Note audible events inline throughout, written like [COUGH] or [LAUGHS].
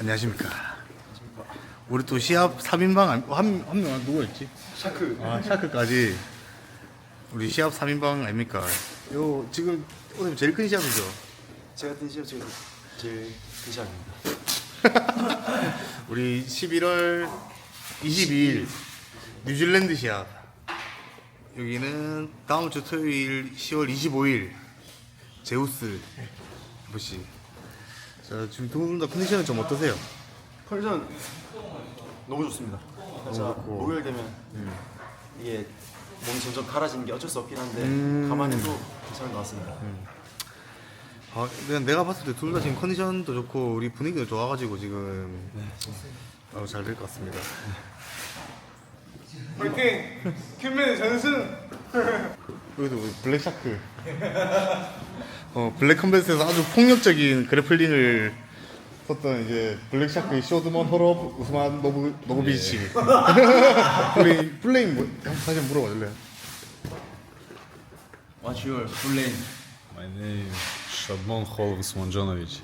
안녕하십니까. 우리 또 시합 3인방 한, 한 명, 누구였지? 샤크. 아, 샤크까지. 우리 시합 3인방 아닙니까? 요, 지금 오늘 제일 큰 시합이죠? 제가 뛴 시합 제가 제일 큰 시합입니다. [LAUGHS] 우리 11월 22일 뉴질랜드 시합. 여기는 다음 주 토요일 10월 25일 제우스 FC. 자, 지금 두분다 컨디션은 좀 어떠세요? 컨디션 너무 좋습니다. 진짜 좋고. 목요일 되면 이게 몸이 점점 갈아지는 게 어쩔 수 없긴 한데 음. 가만히 해도 괜찮은 것 같습니다. 아, 내가, 내가 봤을 때 둘 다 지금 컨디션도 좋고 우리 분위기도 좋아가지고 지금 어, 잘될 것 같습니다. 화이팅! 큐맨 전승! [LAUGHS] 여기도 우리 블랙샤크. 어, 블랙 컴뱃에서 아주 폭력적인 그래플링을 썼던 이제 블랙샤크의 쇼드먼 허럽 우스만 노브 노브비치. [LAUGHS] 우리 플레임 뭐, 다시 한번 물어봐 줄래요? What's your full name? My name is Shadman Kholov Usmanjanovic.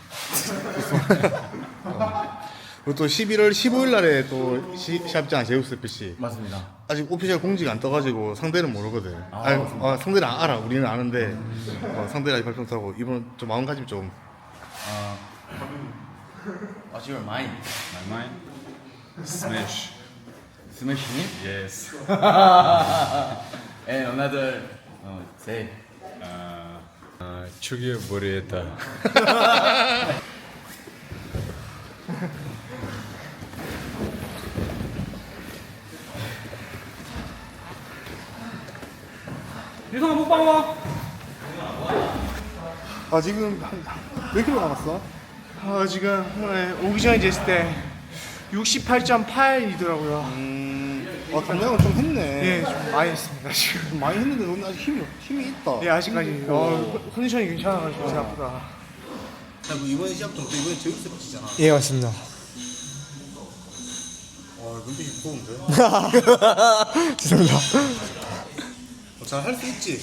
[LAUGHS] 그리고 또 11월 15일 날에 또 시, 시합장 제우스 PC. 맞습니다. 아직 오피셜 공지가 안 떠가지고 상대는 모르거든. 아, 니 어, 상대는 안 알아. 우리는 아는데 어, 상대를 아직 발표 못하고 이번 좀 마음가짐 좀. What's your mind? My mind? Smash. Smashing? Yes. [LAUGHS] And another uh, say. Uh, Chugi Borieta. 유성아 못 봐봐! 아 지금 한, 몇 킬로 남았어? 아 지금 오늘 오기 전에 쟀을 때 68.8이더라고요 음, 아 감량은 좀 했네. 예, 좀 많이 했습니다 지금 좀 [LAUGHS] 많이 했는데 넌 아직 힘이 힘이 있다. 예, 아직까지 어, 컨디션이 괜찮아가지고 생각보다 그 이번에 시합도 또 이번에 제우스 붙이잖아. 예, 맞습니다 와 눈빛이 무서운데. [LAUGHS] 죄송합니다 잘 할 수 있지.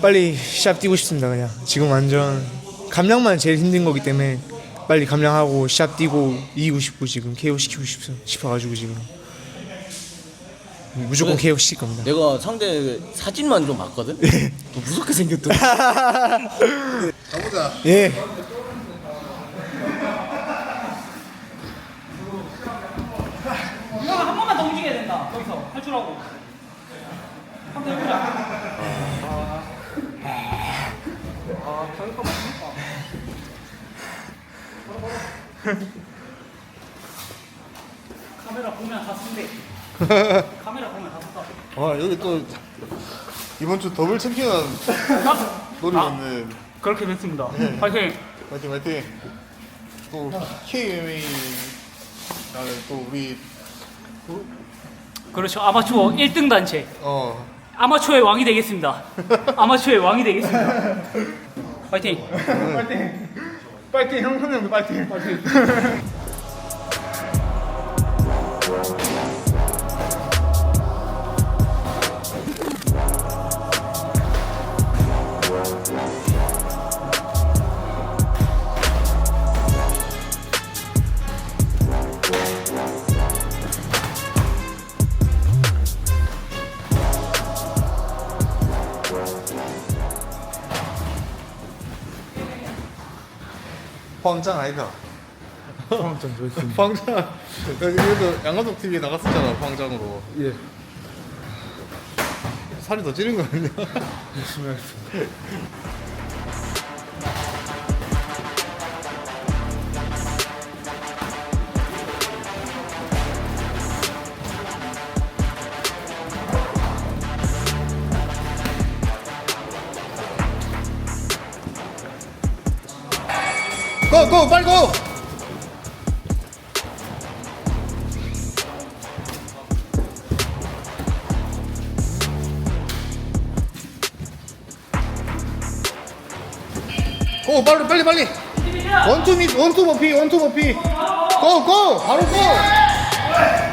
빨리 시합 뛰고 싶습니다 그냥 지금 완전 감량만 제일 힘든 거기 때문에 빨리 감량하고 시합 뛰고 이기고 싶고 지금 KO 시키고 싶, 싶어가지고 지금 무조건 KO 시킬 겁니다 내가 상대 사진만 좀 봤거든? 너 무섭게 생겼더라. [LAUGHS] 가보자. 예한 번만 더 움직여야 된다. 거기서 할줄 알고. 한번 해보자. 카메라 보면 다 쓴대. 카메라 보면 다 쓴다. 아 여기 또 이번 주 더블 챔피언 노리는 그렇게 됐습니다. 파이팅. 화이팅 화이팅. 또 KMA 나는 또 우리 그렇죠. 아마추어 1등 단체. 어 아마추어의 왕이 되겠습니다. 아마추어의 왕이 되겠습니다. [LAUGHS] 파이팅. 파이팅. 형 형님도 파이팅 파이팅 [LAUGHS] 황장 아이가. 좀 좋습니다 황장. 그래도 양가족 TV에 나갔었잖아 황장으로. 예 살이 더 찌는 거 아니야? 열심히 하겠습니다 고! 고! 빨리 고! 고! 빨리 빨리 빨리! 원투 미 원투 버피 원투 버피 고! 고! 바로 고!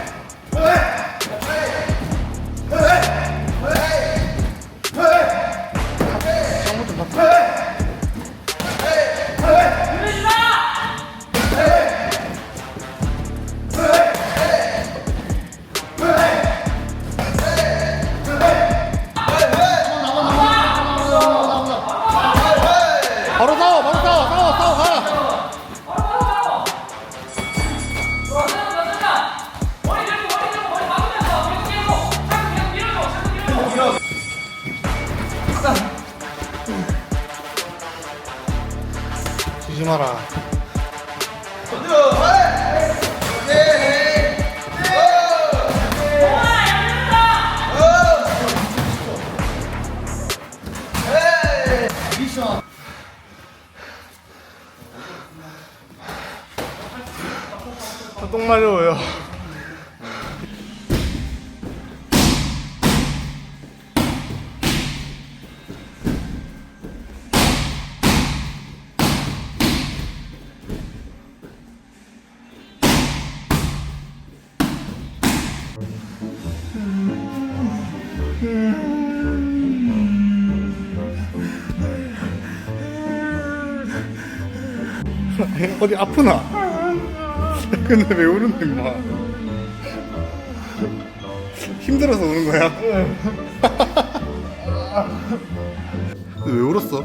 조심하라. 아, 똥 마려워요. [LAUGHS] 어디 아프나? [LAUGHS] 근데 왜 우는데 임마? 힘들어서 우는 거야? [LAUGHS] 왜 울었어?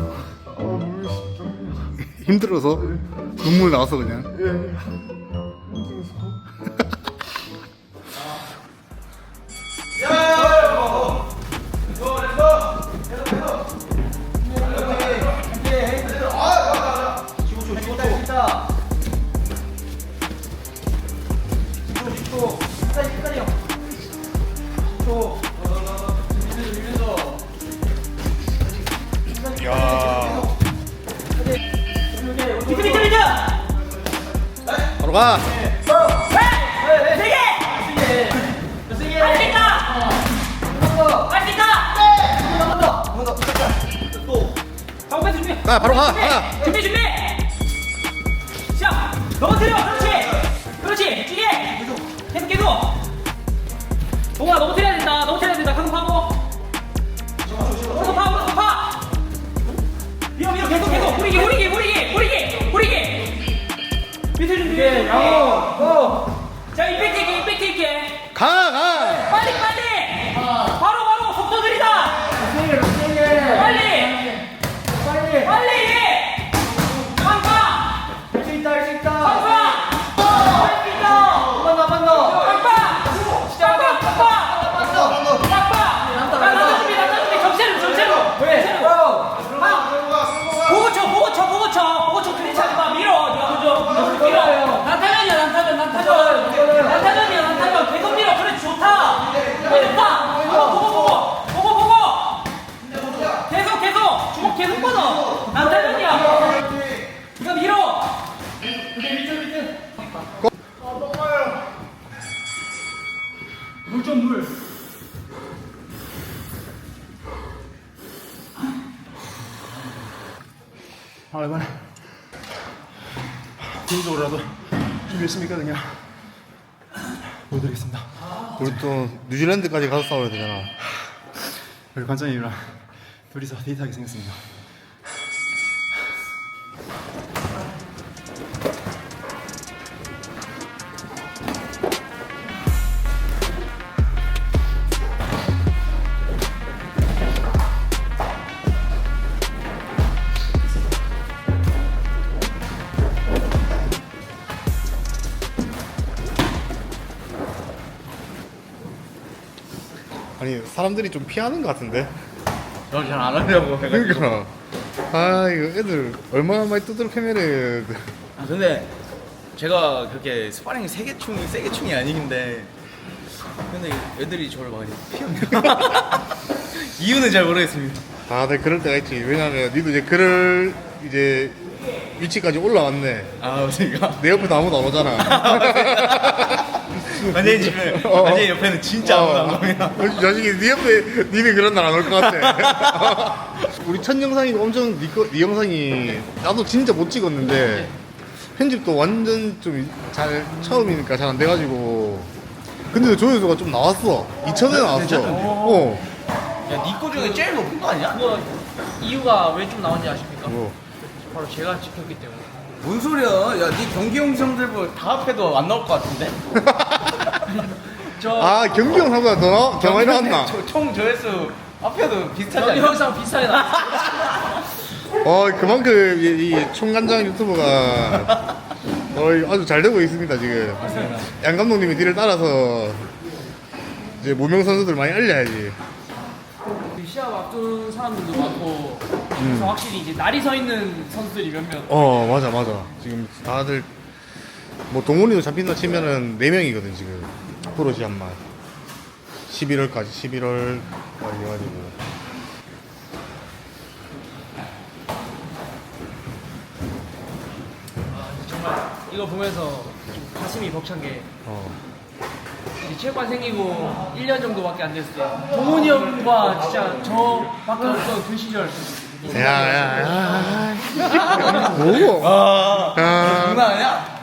힘들어서? 눈물 나와서 그냥? 가, 바로 가! 가! 준비 준비. 시작. 넘어뜨려. 그렇지. 그렇지. 찌게. 계속 계속. 동아 넘어뜨려야 된다. 넘어뜨려야 된다. 가슴 파고. 오른손 파 오른손 파. 밀어 밀어 계속 계속. 후리기 후리기 후리기 후리기 후리기. 밑에 준비. 양호. 고. 자 임팩트 있게 임팩트 있게. 가! 가! 빨리 빨리. 바로 바로 속도 들이다. 빨리. 빨리. 빨리. 빵빵. 할 수 있다 할 수 있다. 빵빵. 할수 있다. 한번 더, 한번 더. 빵빵. 시작. 빵빵. 빵빵. 빵빵. 남자 준비, 남자 준비. 정체로, 정체로. 정체로. 보고 쳐, 보고 쳐, 보고 쳐. 보고 쳐. 그리 차지 마. 밀어. 네가 먼저. 밀어. 난타전이야, 난타전, 난타전. 난타전이야, 난타전. 계속 밀어. 그래, 좋다. 좋다. 보고, 보고, 보고. 보고, 보고. 계속, 계속. 주먹 계속 뻗어. 난타전이야. 이거 밀어. 물좀 물. 아 이번에 개인적으로라도 좀 열심히 있거든요. 보여드리겠습니다. 우리 또 뉴질랜드까지 가서 싸워야 되잖아. 우리 관장님이랑 둘이서 데이트하게 생겼습니다. 사람들이 좀 피하는 것 같은데. 저는 잘안 하려고 해가지고. 그러니까 아 이거 애들 얼마나 많이 두드러 패면은 아, 근데 제가 그렇게 스파링 세게 충이 세게 충이 아닌데 근데 애들이 저를 많이 피합니다. [LAUGHS] 이유는 잘 모르겠습니다. 아, 네 그럴 때가 있지. 왜냐면 니도 이제 그럴 이제 위치까지 올라왔네. 아, 그러니까 내 옆에도 아무도 안 오잖아. [LAUGHS] 완전히 지금 어. 완전히 옆에는 진짜 아무도 안 어, 이 자식이 네 옆에 니는 그런 날 안 올 것 같아. [LAUGHS] 우리 첫 영상이 엄청 네, 거, 네 영상이 나도 진짜 못 찍었는데 편집도 완전 좀 잘 처음이니까 잘 안 돼가지고 근데 조회수가 좀 나왔어. 2천에 나왔어. 어. 야, 니거 중에 제일 높은 거 아니야? 그거 이유가 왜 좀 나온지 아십니까? 뭐. 바로 제가 지켰기 때문에. 뭔 소리야? 야, 니 경기 영상들 보다 합해도 안 나올 것 같은데? [LAUGHS] 저아 경기 영상보다 더, 많이 나왔나? 저- 총 조회수 합해도 비슷하지 경기 않냐? 영상 비슷하게 나. [LAUGHS] 어 그만큼 이, 이 총간장 유튜버가 어, 아주 잘 되고 있습니다 지금. 양 감독님이 뒤를 따라서 이제 무명 선수들 많이 알려야지. 시합 앞 앞둔 사람들도 많고 그래서 확실히 이제 날이 서 있는 선수들이 몇몇 어 맞아 맞아. 지금 다들 뭐 동훈이도 잡힌다 치면은 4명이거든 지금. 프로 시합만 11월까지 11월 해가지고. 이거 보면서 좀 가슴이 벅찬 게 어. 이제 체육관 생기고 1년 정도밖에 안 됐을 때 동훈이 형과 진짜 저밖에 없던 그 시절. 야야야 장난 아니야?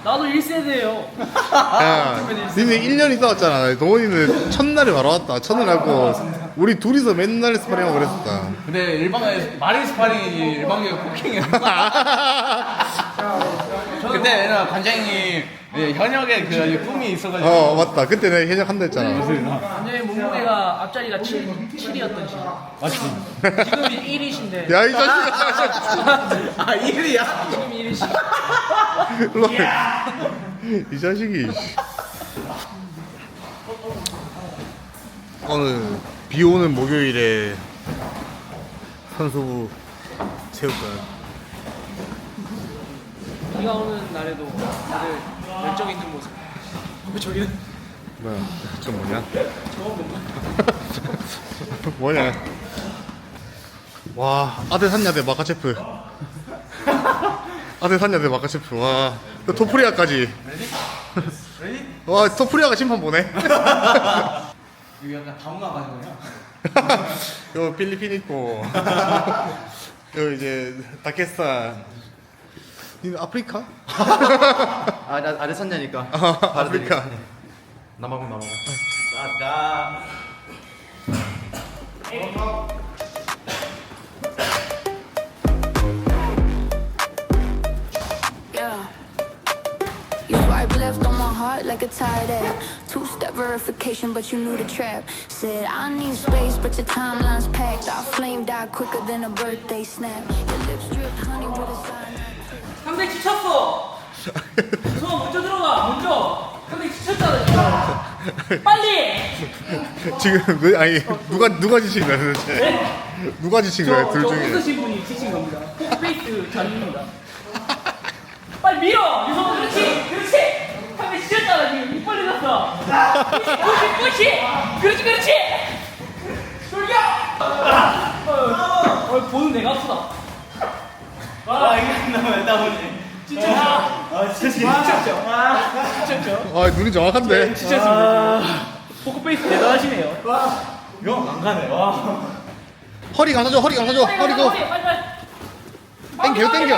나도 1세대예요. 야 니네 1년 있다 왔잖아. 동훈이는 첫날에 바로 왔다. 첫날 하고 우리 둘이서 맨날 스파링하고 그랬었다. 근데 일방에 말이 스파링이지 일방에 폭행이야. [LAUGHS] 그때 나 관장님 네, 현역의 그 꿈이 있어가지고. 어 맞다. 그때 내가 해적 한다 했잖아. 완전히 몸무게가 앞자리가 7, 7이었던 시절 맞지? 지금 1이신데. 야 이 자식아. [LAUGHS] 아 일이야? 지금 1이시 일로 와. 이 자식이 오늘 비 오는 목요일에 선수부 체육관 비가 오는 날에도 다들 열정 있는 모습. 저기는? 뭐야? 저 뭐냐? [LAUGHS] 뭐냐? 와 아들 산냐 대 마카체프. 아들 산냐 대 마카체프. 와또 토프리아까지. 와 토프리아가 심판 보네. [LAUGHS] 이거 약간 다문화 가는 거야? [LAUGHS] 요 필리핀 있고. 요 이제 다케스탄 니는 아프리카? 아나 아데산냐니까. 아프리카 남아공 남아공. 나 Yeah. You swipe left on my heart like a tired app. Two step verification, but you knew the trap. Said, I need space, but your timeline's packed. Our flame died quicker than a birthday snap. Your lips drip honey with a sign. 상대 지쳤어. 수업 먼저 들어가 먼저. 상대 지쳤잖아 지금. 빨리! 지금 왜 아니 누가 누가 지친 거야 도대체? 누가 지친 거야 저, 둘저 중에? 웃으신 분이 지친 겁니다. 포크페이스 자리입니다. 빨리 밀어! 유성 그렇지! 그렇지! 상대 지쳤잖아 지금. 입 벌려졌어 푸시 푸시! 푸시 그렇지 그렇지! 돌려! 어, 어, 보는 내가 아프다 아 이게 나왜 나오네 진짜 아 진짜 진짜 아 눈이 정확한데? 포크페이스 대단하시네요. 이거 안 가네. 와. 허리 감싸줘 허리 감싸줘. 허리 그 빨리 빨리. 땡겨 계속 땡겨.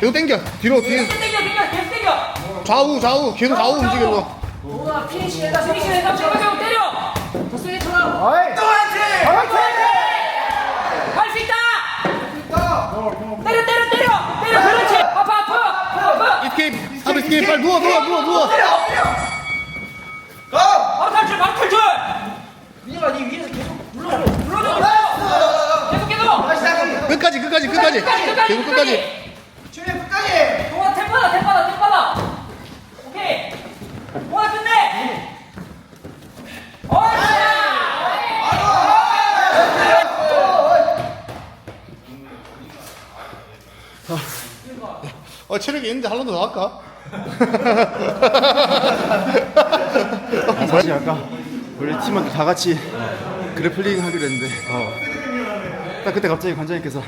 계속 땡겨. 뒤로 뒤로 계속 땡겨 땡겨 계속 땡겨. 좌우 좌우. 계속 좌우 움직여 우와 피니시 내다 피니시 내다 제발 때려. 더 세게 쳐라 할수 있다. 때려 때려 때려 때려 그렇지. 아파 아파 아파. 이스케이프 하루 이스케이프 빨리 누워 누워 누워 누워. 바로 탈출 바로 탈출 민혁아 니 위에서 계속 눌러줘. 눌러줘. 계속 계속. 끝까지 끝까지 끝까지. 계속 끝까지. 준비 끝까지. 동아 템파다 템파다 템파다. 오케이. 동아 끝내. 어이 어 체력이 있는데 한 라운드 더 할까? 사실 아까 원래 팀원들 다 같이 그래플링 하기로 했는데 딱 그때 갑자기 관장님께서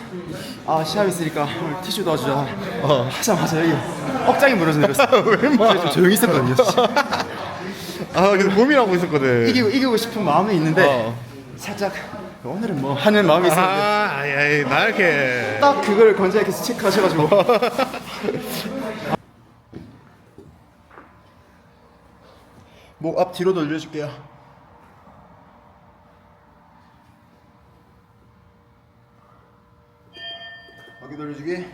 아 시합 있으니까 오늘 티슈 도와주자 어. 하자마자 여기 억장이 무너져 내렸어 [LAUGHS] 왜 마? 그래서 좀 조용히 있었거든요 아 그래서 고민하고 있었거든 이기고, 이기고 싶은 마음이 있는데 어. 살짝 오늘은 뭐 하는 마음이 있었는데 아 아이 아이 나 이렇게 딱 그걸 관장님께서 체크하셔가지고 [LAUGHS] [LAUGHS] 목 앞 뒤로 돌려줄게요. 어깨 돌려주기.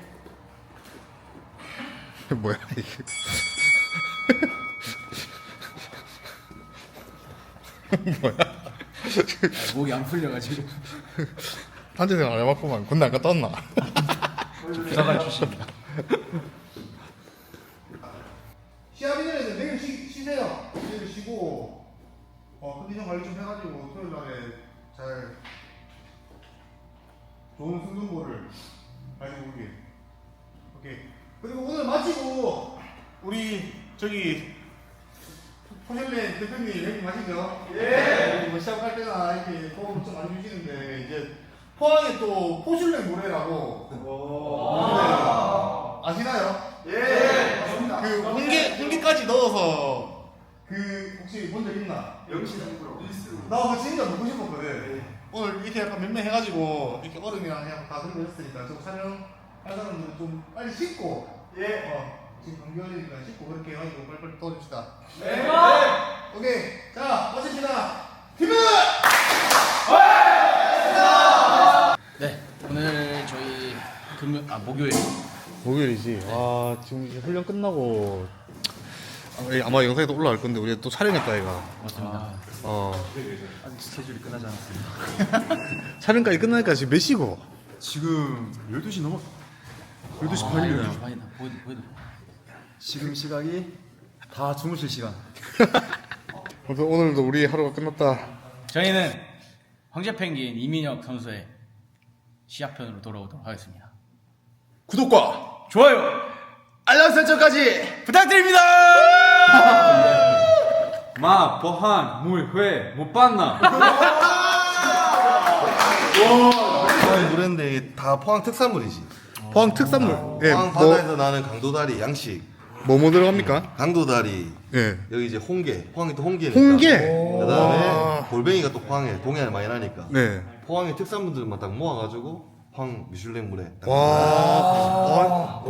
[LAUGHS] 뭐야 이게? [LAUGHS] 뭐야? 목이 안 풀려가지고. 한재생 안 해봤구만. 군대 안 갔다 왔나? 부사관 출신이다 [LAUGHS] 시합이 전에 내일 쉬, 쉬세요 내일 쉬고 어 컨디션 관리 좀 해가지고 토요일 날에 잘 좋은 승전보를 가지고 오게. 오케이. 그리고 오늘 마치고 우리 저기 포실렌 대표님 형님 하시죠? 예. 뭐 시합할 때나 이렇게 도움 좀 많이 주시는데 이제 포항에 또 포슐랭 노래라고 네. 아 시나요? 예. 그 홍게 홍게까지 넣어서 그 혹시 본 적 있나? 나 그거 진짜 먹고 싶었거든. 오늘 이렇게 약간 맴매 해가지고 이렇게 얼음이랑 그냥 다 들고 있으니까 좀 촬영 할 사람들은 좀 빨리 씻고 예. 어, 지금 감기걸리니까 씻고 그렇게 해가지고 빨리빨리 도와줍시다. 네. 오케이. 자, 마칩시다. 팀은! 네, 오늘 저희 금요 아 목요일 목요일이지. 와, 지금 이제 훈련 끝나고 아, 아마 영상에도 올라갈 건데 우리 또 촬영했다 얘가. 맞습니다. 어. 아직 스케줄이 끝나지 않았습니다. [LAUGHS] 촬영까지 끝나니까 지금 몇 시고? 지금 12시 넘어 12시 반이에요. 반이다. 보여 보여. 지금 시각이 다 주무실 시간. [LAUGHS] 아무튼 오늘도 우리 하루가 끝났다. 저희는 황제 펭귄 이민혁 선수의 시합편으로 돌아오도록 하겠습니다. 구독과 좋아요, 알람 설정까지 부탁드립니다. [LAUGHS] 마, 버한, 물, 회, 못 봤나? 노래인데 다 포항 특산물이지. 포항 특산물. 예, 포항 뭐, 바다에서 나는 강도다리 양식, 뭐, 뭐 들어갑니까? 강도다리. 예. 여기 이제 홍게, 포항이 또 홍게니까. 홍게? 그다음에 와. 골뱅이가 또 포항에 동해안에 많이 나니까. 네. 포항의 특산물들만 딱 모아가지고 포항 미슐랭 물에. 딱 와.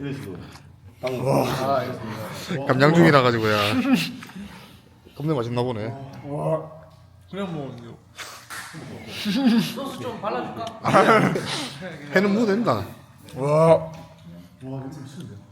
이런 식으로. 감량 중이라 가지고야. 겁나 맛있나 보네. 소스 좀 발라줄까? [LAUGHS] 해는 뭐 된다. 와, 와, 냄새 미쳤는데.